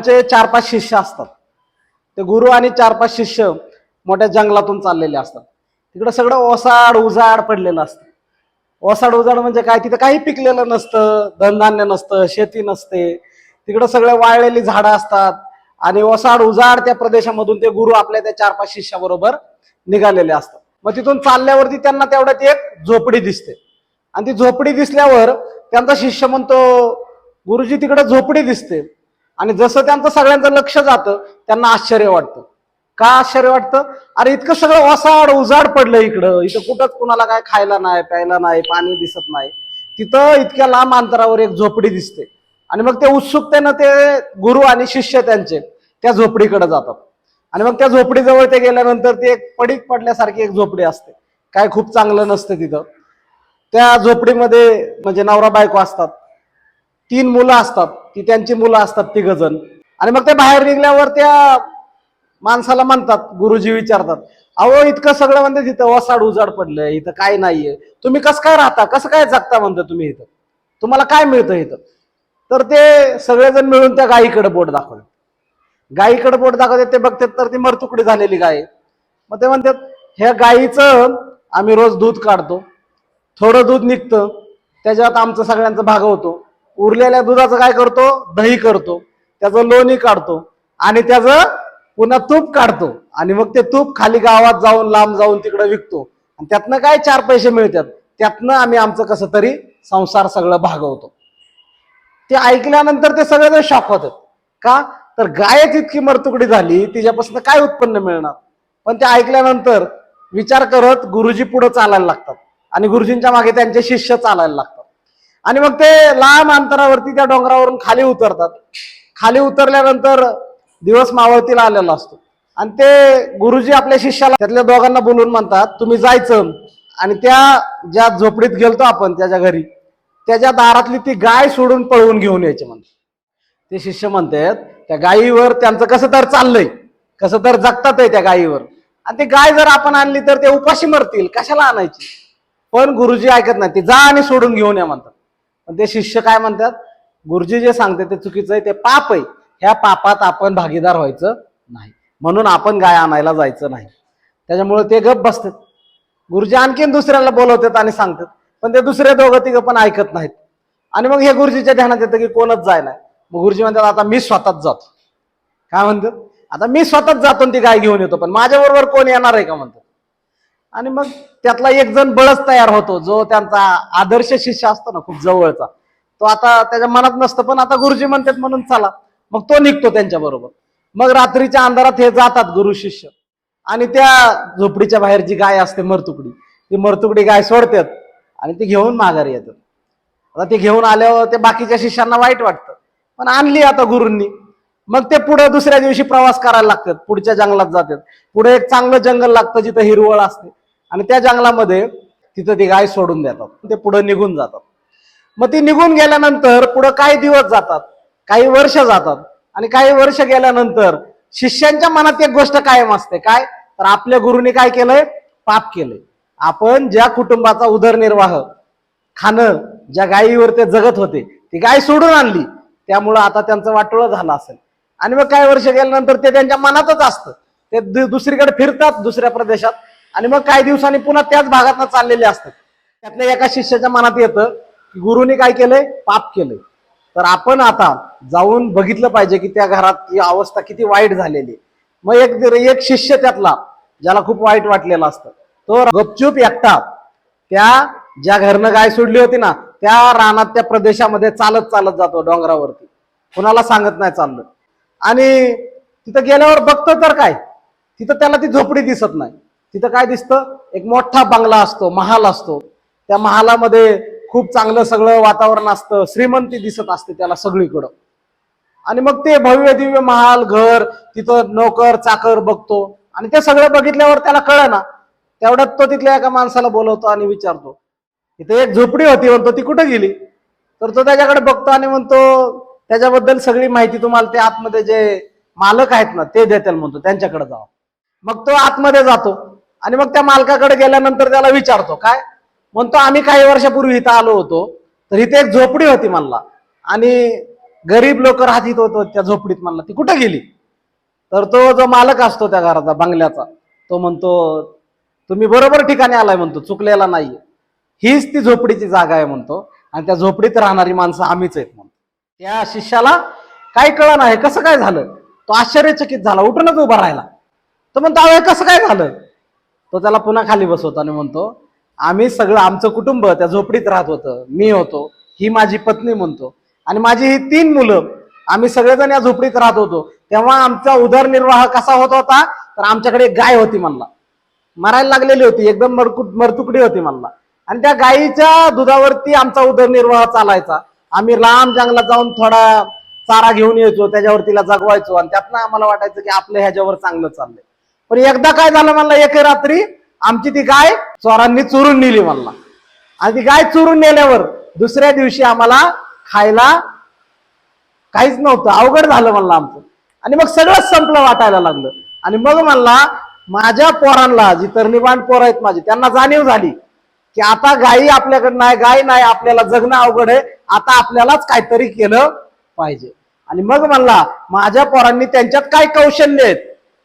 चार पाच शिष्य असतात ते गुरु आणि चार पाच शिष्य मोठ्या जंगलातून चाललेले असतात. तिकडं सगळं ओसाड उजाड पडलेलं असतं. ओसाड उजाड म्हणजे काय? तिथं काही पिकलेलं नसतं धनधान्य नसतं शेती नसते. तिकडं सगळं वाळलेली झाडं असतात आणि ओसाड उजाड त्या प्रदेशामधून ते गुरु आपल्या त्या चार पाच शिष्याबरोबर निघालेले असतात. मग तिथून चालल्यावरती त्यांना तेवढ्यात एक झोपडी दिसते. आणि ती झोपडी दिसल्यावर त्यांचा शिष्य म्हणतो गुरुजी तिकडं झोपडी दिसते. आणि जसं त्यांचं सगळ्यांचं लक्ष जातं त्यांना आश्चर्य वाटतं. का आश्चर्य वाटतं? अरे इतकं सगळं वसाड उजाड पडलं इकडं. इथं कुठंच कुणाला काय खायला नाही प्यायला नाही पाणी दिसत नाही. तिथं इतक्या लांब अंतरावर एक झोपडी दिसते. आणि मग ते उत्सुकतेनं ते गुरु आणि शिष्य त्यांचे त्या झोपडीकडे जातात. आणि मग त्या झोपडीजवळ ते गेल्यानंतर ती एक पडीक पडल्यासारखी एक झोपडी असते. काय खूप चांगलं नसतं तिथं. त्या झोपडीमध्ये म्हणजे नवरा बायको असतात. तीन मुलं असतात. ती त्यांची मुलं असतात तिघ जण आणि मग ते बाहेर निघल्यावर त्या माणसाला म्हणतात गुरुजी विचारतात अहो इतकं सगळं म्हणते तिथं वसाड उजाड पडलंय इथं काय नाहीये. तुम्ही कसं काय राहता? कसं काय जगता म्हणतो तुम्ही इथं? तुम्हाला काय मिळतं इथं? तर ते सगळेजण मिळून त्या गायीकडे बोट दाखवतात गायीकडे बोट दाखवतात ते बघतात तर ती मरतुकडी झालेली गाय मग ते म्हणतात ह्या गायीचं आम्ही रोज दूध काढतो. थोडं दूध निघतं. त्याच्यात आमचं सगळ्यांचं भाग होतो. उरलेल्या दुधाचं काय करतो? दही करतो. त्याचं लोणी काढतो. आणि त्याचं पुन्हा तूप काढतो. आणि मग ते तूप खाली गावात जाऊन लांब जाऊन तिकडे विकतो. आणि त्यातनं काय चार पैसे मिळतात? त्यातनं आम्ही आमचं कसं तरी संसार सगळं भागवतो. ते ऐकल्यानंतर ते सगळे शॉक होतात. का? तर गायच इतकी मरतुकडी झाली तिच्यापासून काय उत्पन्न मिळणार? पण ते ऐकल्यानंतर विचार करत गुरुजी पुढे चालायला लागतात. आणि गुरुजींच्या मागे त्यांचे शिष्य चालायला लागतात. आणि मग ते लांब अंतरावरती त्या डोंगरावरून खाली उतरतात. खाली उतरल्यानंतर दिवस मावळतीला आलेला असतो. आणि ते गुरुजी आपल्या शिष्याला त्यातल्या दोघांना बोलून म्हणतात तुम्ही जायचं. आणि त्या ज्या झोपडीत गेलतो आपण त्याच्या घरी त्याच्या दारातली ती गाय सोडून पळवून घेऊन यायची म्हणतात. ते शिष्य म्हणतात त्या गायीवर त्यांचं कसं तर चाललंय? कसं तर जगतात आहे त्या गायीवर? आणि ती गाय जर आपण आणली तर ते उपाशी मरतील कशाला आणायची? पण गुरुजी ऐकत नाही ते जा आणि सोडून घेऊन या म्हणतात. पण ते शिष्य काय म्हणतात गुरुजी जे सांगते ते चुकीचं आहे ते पाप आहे. ह्या पापात आपण भागीदार व्हायचं नाही. म्हणून आपण गाय आणायला जायचं नाही. त्याच्यामुळे ते गप बसतात. गुरुजी आणखीन दुसऱ्याला बोलवतात आणि सांगतात. पण ते दुसरे दोघं तिघं पण ऐकत नाहीत. आणि मग हे गुरुजीच्या ध्यानात येतं की कोणच जायला मग गुरुजी म्हणतात आता मी स्वतःच जातो. काय म्हणतात? आता मी स्वतःच जातो आणि ती गाय घेऊन येतो पण माझ्याबरोबर कोण येणार आहे? का म्हणतात. आणि मग त्यातला एक जण बळच तयार होतो जो त्यांचा आदर्श शिष्य असतो ना खूप जवळचा. तो आता त्याच्या मनात नसतं पण आता गुरुजी म्हणतात म्हणून चला. मग तो निघतो त्यांच्या बरोबर. मग रात्रीच्या अंधारात हे जातात गुरु शिष्य. आणि त्या झोपडीच्या बाहेर जी गाय असते मरतुकडी ती मरतुकडी गाय सोडतात आणि ती घेऊन माघारी येतात. आता ते घेऊन आल्यावर ते बाकीच्या शिष्यांना वाईट वाटतं. पण आणली आता गुरूंनी. मग ते पुढे दुसऱ्या दिवशी प्रवास करायला लागतात पुढच्या जंगलात जातात. पुढे एक चांगलं जंगल लागतं जिथं हिरवळ असते. आणि त्या जंगलामध्ये तिथं ती गाय सोडून देतात. ते पुढं निघून जातात. मग ती निघून गेल्यानंतर पुढं काही दिवस जातात काही वर्ष जातात आणि काही वर्ष गेल्यानंतर शिष्यांच्या मनात एक गोष्ट कायम असते. काय? तर आपल्या गुरुने काय केलंय? पाप केलंय. आपण ज्या कुटुंबाचा उदरनिर्वाह खाणं ज्या गायीवर ते जगत होते ती गाय सोडून आणली त्यामुळं आता त्यांचं वाटोळं झालं असेल. आणि मग काही वर्ष गेल्यानंतर ते त्यांच्या मनातच असतं. ते दु- दुसरीकडे फिरतात दुसऱ्या प्रदेशात. आणि मग काही दिवसांनी पुन्हा त्याच भागात चाललेले असतात. त्यातल्या एका शिष्याच्या मनात येतं की गुरुनी काय केलंय? पाप केलंय. तर आपण आता जाऊन बघितलं पाहिजे की त्या घरात ही अवस्था किती वाईट झालेली. आहे. मग एक एक शिष्य त्यातला ज्याला खूप वाईट वाटलेला असतं. तो गपचूप एकटा त्या ज्या घरनं गाय सोडली होती ना त्या रानात त्या प्रदेशामध्ये चालत चालत जातो डोंगरावरती. कुणाला सांगत नाही चाललं. आणि तिथं गेल्यावर बघतो तर काय? तिथं त्याला ती झोपडी दिसत नाही. तिथं काय दिसतं? एक मोठा बंगला असतो महाल असतो. त्या महालामध्ये खूप चांगलं सगळं वातावरण असतं श्रीमंती दिसत असते त्याला सगळीकडं. आणि मग ते भव्य दिव्य महाल घर तिथं नोकर चाकर बघतो. आणि ते सगळं बघितल्यावर त्याला कळ ना तेवढ्यात तो तिथल्या एका माणसाला बोलवतो आणि विचारतो. इथे एक झोपडी होती म्हणतो ती कुठं गेली? तर तो त्याच्याकडे बघतो आणि म्हणतो त्याच्याबद्दल सगळी माहिती तुम्हाला ते आतमध्ये जे मालक आहेत ना ते देतील म्हणतो त्यांच्याकडे जावं. मग तो आतमध्ये जातो. आणि मग त्या मालकाकडे गेल्यानंतर त्याला विचारतो काय? म्हणतो आम्ही काही वर्षापूर्वी इथं आलो होतो तर इथे एक झोपडी होती म्हणला. आणि गरीब लोक राहत होतो त्या झोपडीत म्हणला ती कुठं गेली? तर तो जो मालक असतो त्या घराचा बंगल्याचा तो म्हणतो तुम्ही बरोबर ठिकाणी आलाय म्हणतो चुकलेला नाहीये. हीच ती झोपडीची जागा आहे म्हणतो. आणि त्या झोपडीत राहणारी माणसं आम्हीच आहेत म्हणतो. त्या शिष्याला काय कळलं नाही कसं काय झालं? तो आश्चर्यचकित झाला उठूनच उभा राहिला. तो म्हणतो अवय कसं काय झालं? तो त्याला पुन्हा खाली बसवतो आणि म्हणतो आम्ही सगळं आमचं कुटुंब त्या झोपडीत राहत होतं. मी होतो ही माझी पत्नी म्हणतो. आणि माझी ही तीन मुलं आम्ही सगळेजण या झोपडीत राहत होतो. तेव्हा आमचा उदरनिर्वाह कसा होत होता तर आमच्याकडे गाय होती म्हणला. मरायला लागलेली होती एकदम मरकुट मरतुकडी होती म्हणला. आणि त्या गायीच्या दुधावरती आमचा उदरनिर्वाह चालायचा. आम्ही लांब जंगलात जाऊन थोडा चारा घेऊन यायचो त्याच्यावर तिला जगवायचो. आणि त्यातनं आम्हाला वाटायचं की आपलं ह्याच्यावर चांगलं चाललंय. पण एकदा काय झालं म्हणला एक रात्री आमची ती गाय चोरांनी चोरून नेली म्हणला. आणि ती गाय चोरून नेल्यावर दुसऱ्या दिवशी आम्हाला खायला काहीच नव्हतं अवघड झालं म्हणलं आमचं. आणि मग सगळंच संपलं वाटायला लागलं. आणि मग म्हणला माझ्या पोरांना जी तरणीबाण पोरं आहेत माझी त्यांना जाणीव झाली की आता गायी आपल्याकडे नाही गाय नाही आपल्याला जगणं अवघड आहे आता आपल्यालाच काहीतरी केलं पाहिजे. आणि मग म्हणला माझ्या पोरांनी त्यांच्यात काय कौशल्य आहेत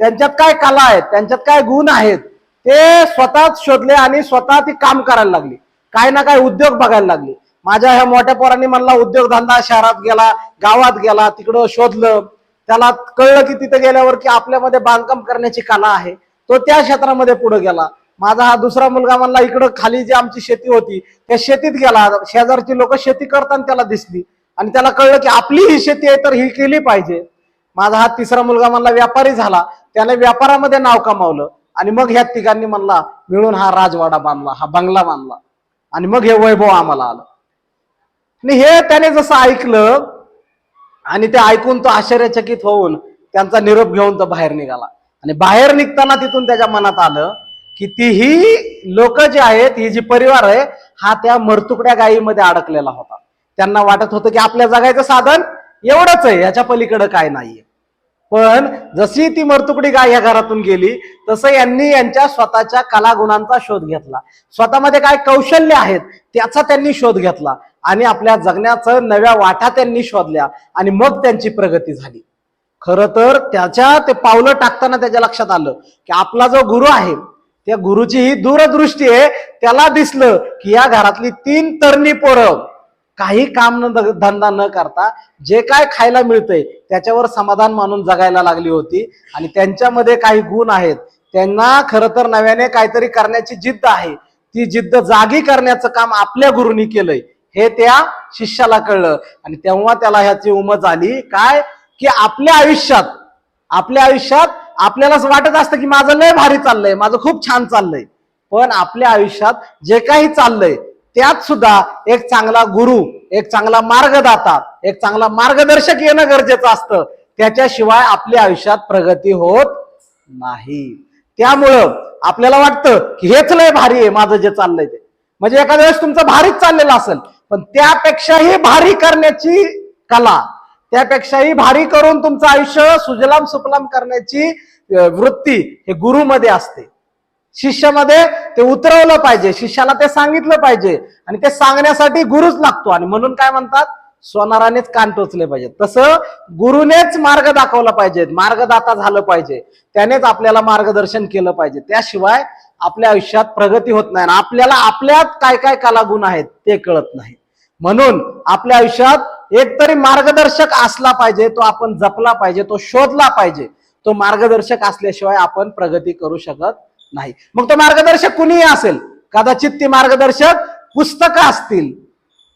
त्यांच्यात काय कला आहेत त्यांच्यात काय गुण आहेत ते स्वतःच शोधले आणि स्वतः ती काम करायला लागली. काय ना काय उद्योग बघायला लागली. माझ्या ह्या मोठ्या पोरांनी म्हणला उद्योगधंदा शहरात गेला गावात गेला तिकडं शोधलं. त्याला कळलं की तिथे गेल्यावर की आपल्यामध्ये बांधकाम करण्याची कला आहे. तो त्या क्षेत्रामध्ये पुढे गेला. माझा हा दुसरा मुलगा म्हणला इकडं खाली जी आमची शेती होती त्या शेतीत गेला. शेजारची लोक शेती करताना त्याला दिसली. आणि त्याला कळलं की आपली ही शेती आहे तर ही केली पाहिजे. माझा हा तिसरा मुलगा म्हणला व्यापारी झाला. त्याने व्यापारामध्ये नाव कमावलं. आणि मग ह्या तिघांनी म्हणला मिळून हा राजवाडा बांधला हा बंगला बांधला. आणि मग हे वैभव आम्हाला आलं. आणि हे त्याने जसं ऐकलं आणि ते ऐकून तो आश्चर्यचकित होऊन त्यांचा निरोप घेऊन तो बाहेर निघाला. आणि बाहेर निघताना तिथून त्याच्या मनात आलं की ती ही लोक जी आहेत ही जी परिवार आहे हा त्या मरतुकड्या गायीमध्ये अडकलेला होता. त्यांना वाटत होतं की आपल्या जगायचं साधन एवढंच आहे याच्या पलीकडे काय नाहीये. पण जशी ती मरतुकडी गाय या घरातून गेली तसं यांनी यांच्या स्वतःच्या कलागुणांचा शोध घेतला. स्वतःमध्ये काय कौशल्य आहेत त्याचा त्यांनी शोध घेतला. आणि आपल्या जगण्याचं नव्या वाटा त्यांनी शोधल्या आणि मग त्यांची प्रगती झाली. खरं तर त्याच्या ते पावलं टाकताना त्याच्या लक्षात आलं की आपला जो गुरु आहे त्या गुरुची ही दूरदृष्टी आहे. त्याला दिसलं की या घरातली तीन तरणी पोरं काही काम न धंदा न करता जे काय खायला मिळतंय त्याच्यावर समाधान मानून जगायला लागली होती. आणि त्यांच्यामध्ये काही गुण आहेत. त्यांना खरं तर नव्याने काहीतरी करण्याची जिद्द आहे. ती जिद्द जागी करण्याचं काम आपल्या गुरुनी केलंय. हे त्या शिष्याला कळलं. आणि तेव्हा त्याला ह्याची उमज आली. काय? की आपल्या आयुष्यात आपल्या आयुष्यात आपल्यालाच वाटत असतं की माझं लय भारी चाललंय माझं खूप छान चाललंय. पण आपल्या आयुष्यात जे काही चाललंय त्यात सुद्धा एक चांगला गुरु एक चांगला मार्गदाता एक चांगला मार्गदर्शक येणं गरजेचं असतं. त्याच्याशिवाय आपल्या आयुष्यात प्रगती होत नाही. त्यामुळं आपल्याला वाटतं की हेच लय भारी आहे माझं जे चाललंय ते. म्हणजे एखाद्या वेळेस तुमचं भारीच चाललेलं असेल पण त्यापेक्षाही भारी करण्याची कला त्यापेक्षाही भारी करून तुमचं आयुष्य सुजलाम सुफलाम करण्याची वृत्ती हे गुरुमध्ये असते. शिष्यामध्ये ते उतरवलं पाहिजे शिष्याला ते सांगितलं पाहिजे आणि ते सांगण्यासाठी गुरुच लागतो. आणि म्हणून काय म्हणतात? सोनारानेच कान टोचले पाहिजे तसं गुरुनेच मार्ग दाखवला पाहिजे मार्गदाता झालं पाहिजे. त्यानेच आपल्याला मार्गदर्शन केलं पाहिजे. त्याशिवाय आपल्या आयुष्यात प्रगती होत नाही आणि आपल्याला आपल्यात काय काय कलागुण आहेत ते कळत नाही. म्हणून आपल्या आयुष्यात एकतरी मार्गदर्शक असला पाहिजे तो आपण जपला पाहिजे तो शोधला पाहिजे. तो मार्गदर्शक असल्याशिवाय आपण प्रगती करू शकत नाही. मग तो मार्गदर्शक कुणीही असेल कदाचित ती मार्गदर्शक पुस्तकं असतील.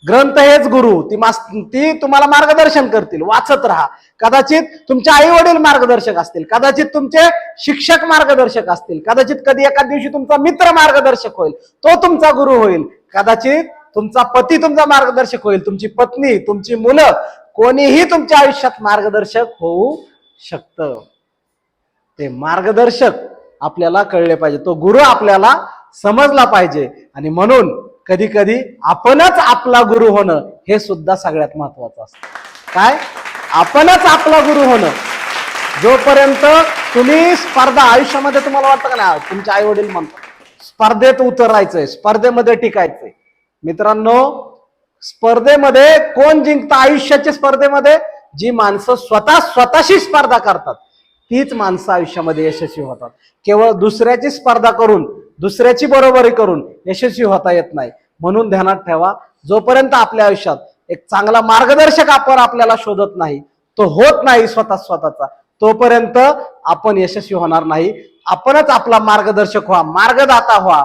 ग्रंथ हेच गुरु ती मास ती तुम्हाला मार्गदर्शन करतील वाचत राहा. कदाचित तुमचे आई वडील मार्गदर्शक असतील कदाचित तुमचे शिक्षक मार्गदर्शक असतील कदाचित कधी एका दिवशी तुमचा मित्र मार्गदर्शक होईल तो तुमचा गुरु होईल. कदाचित तुमचा पती तुमचा मार्गदर्शक होईल तुमची पत्नी तुमची मुलं कोणीही तुमच्या आयुष्यात मार्गदर्शक होऊ शकतं. ते मार्गदर्शक आपल्याला कळले पाहिजे. तो गुरु आपल्याला समजला पाहिजे. आणि म्हणून कधी कधी आपणच आपला गुरु होणं हे सुद्धा सगळ्यात महत्वाचं असतं. काय? आपणच आपला गुरु होणं. जोपर्यंत तुम्ही स्पर्धा आयुष्यामध्ये तुम्हाला वाटतं का नाही? तुमचे आई वडील म्हणतात स्पर्धेत उतरायचंय स्पर्धेमध्ये टिकायचंय. मित्रांनो स्पर्धेमध्ये कोण जिंकतं? आयुष्याच्या स्पर्धेमध्ये जी माणसं स्वतः स्वतःशी स्पर्धा करतात. तीच माणसं आयुष्यामध्ये यशस्वी होतात. केवळ दुसऱ्याची स्पर्धा करून दुसऱ्याची बरोबरी करून यशस्वी होता येत नाही. म्हणून ध्यानात ठेवा जोपर्यंत आपल्या आयुष्यात एक चांगला मार्गदर्शक आपण आपल्याला शोधत नाही तो होत नाही स्वतः स्वतःचा तोपर्यंत आपण यशस्वी होणार नाही. आपणच आपला मार्गदर्शक व्हा मार्गदाता व्हा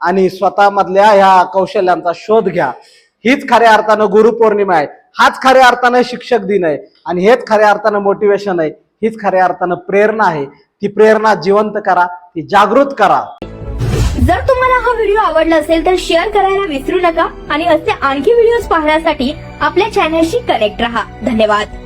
आणि स्वतःमधल्या ह्या कौशल्यांचा शोध घ्या. हीच खऱ्या अर्थानं गुरुपौर्णिमा आहे. हाच खऱ्या अर्थानं शिक्षक दिन आहे. आणि हेच खऱ्या अर्थानं मोटिवेशन आहे. हीच खऱ्या अर्थानं प्रेरणा आहे. ती प्रेरणा जिवंत करा ती जागृत करा. जर तुम्हाला हा व्हिडिओ आवडला असेल तर शेअर करायला विसरू नका आणि असे आणखी व्हिडिओज पाहण्यासाठी आपल्या चॅनलशी कनेक्ट रहा. धन्यवाद.